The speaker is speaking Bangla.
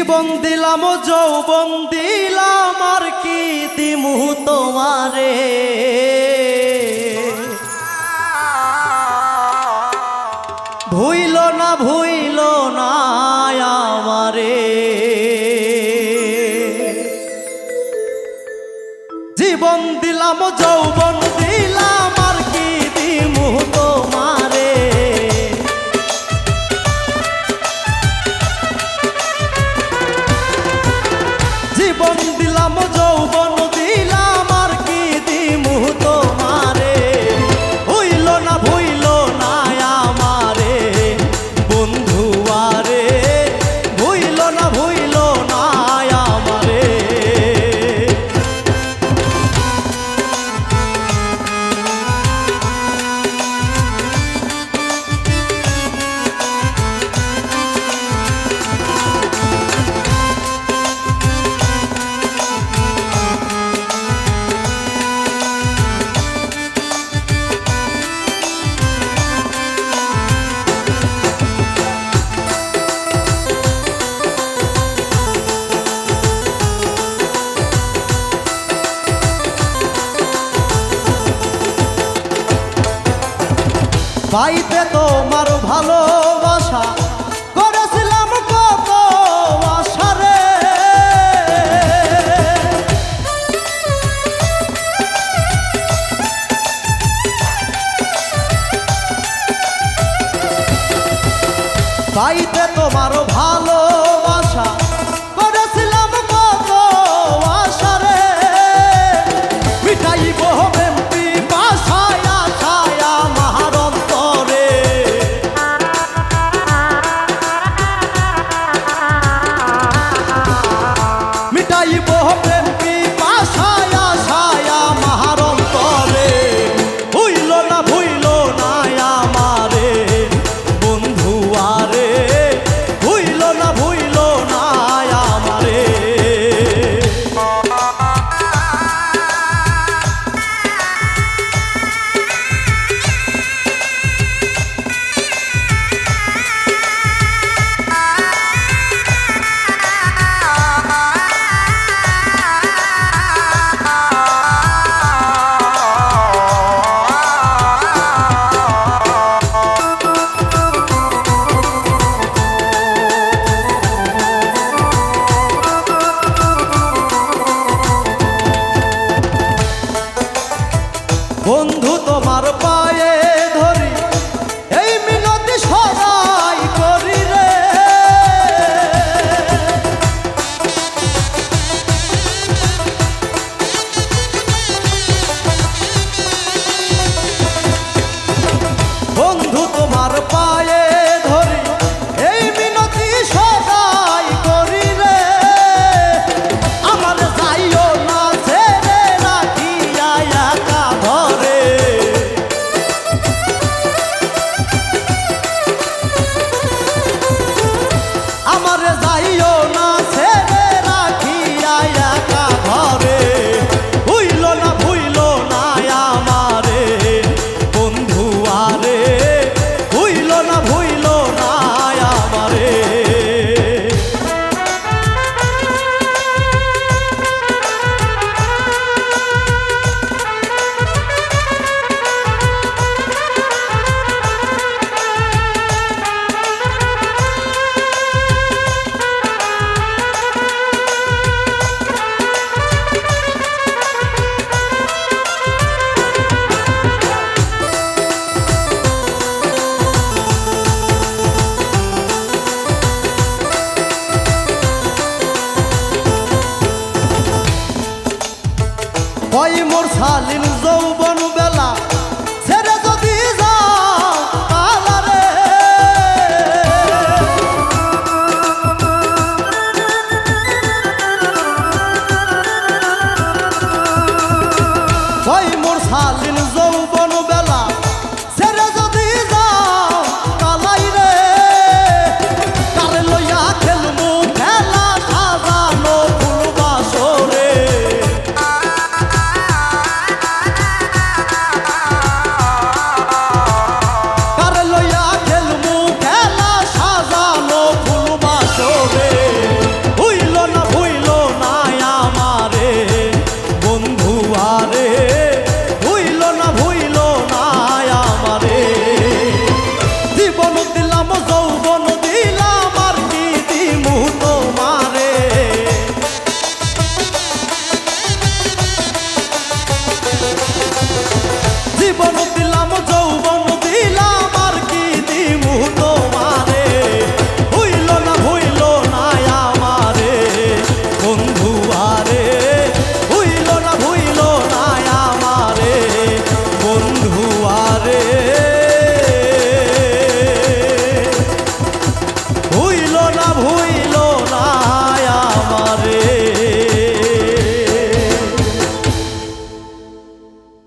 জীবন দিলাম, যৌবন দিলাম, আর কি দিমু তোমারে? ভুইল না ভুইল না আমারে। জীবন দিলাম, যৌবন পাইতে তোমার ভালোবাসা করেছিলাম কত আশা রে। পাইতে তোমার ভালো মোর সালিম যৌব